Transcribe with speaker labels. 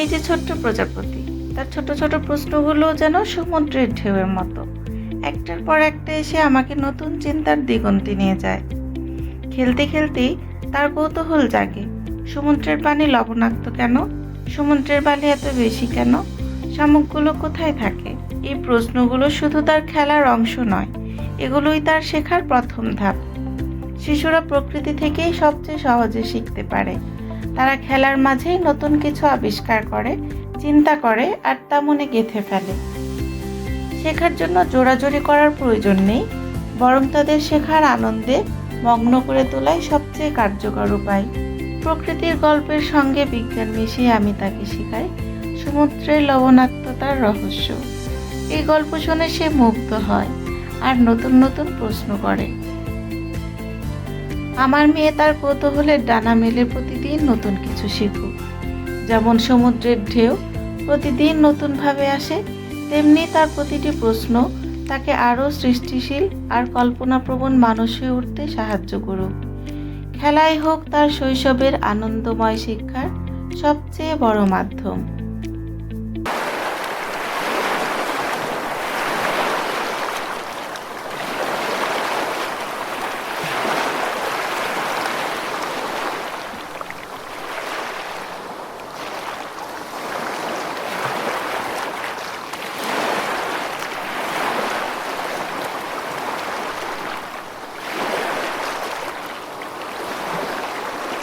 Speaker 1: এই যে ছোট্ট প্রজাপতি, তার ছোট ছোট প্রশ্নগুলো যেন সমুদ্রের ঢেউয়ের মতো। একটার পর একটা এসে আমাকে নতুন চিন্তার দিগন্তে নিয়ে যায়। খেলতে খেলতেই তার কৌতূহল জাগে, সমুদ্রের পানি লবণাক্ত কেন? সমুদ্রের বালি এত বেশি কেন? শামুকগুলো কোথায় থাকে? এই প্রশ্নগুলো শুধু তার খেলার অংশ নয়, এগুলোই তার শেখার প্রথম ধাপ। শিশুরা প্রকৃতি থেকেই সবচেয়ে সহজে শিখতে পারে। তারা খেলার মাঝেই নতুন কিছু আবিষ্কার করে, চিন্তা করে আর তা মনে গেঁথে ফেলে। শেখার জন্য জোরাজোরি করার প্রয়োজন নেই, বরং তাদের শেখার আনন্দে মগ্ন করে তোলাই সবচেয়ে কার্যকর উপায়। প্রকৃতির গল্পের সঙ্গে বিজ্ঞান মিশিয়ে আমি তাকে শেখাই সমুদ্রের লবণাক্ততার রহস্য। এই গল্প শুনে সে মুগ্ধ হয় আর নতুন নতুন প্রশ্ন করে। আমার মেয়ে তার কৌতূহলের ডানা মেলে প্রতিদিন নতুন কিছু শিখুক। যেমন সমুদ্রের ঢেউ প্রতিদিন নতুনভাবে আসে, তেমনি তার প্রতিটি প্রশ্ন তাকে আরও সৃষ্টিশীল আর কল্পনাপ্রবণ মানুষ হয়ে উঠতে সাহায্য করুক। খেলাই হোক তার শৈশবের আনন্দময় শিক্ষার সবচেয়ে বড় মাধ্যম।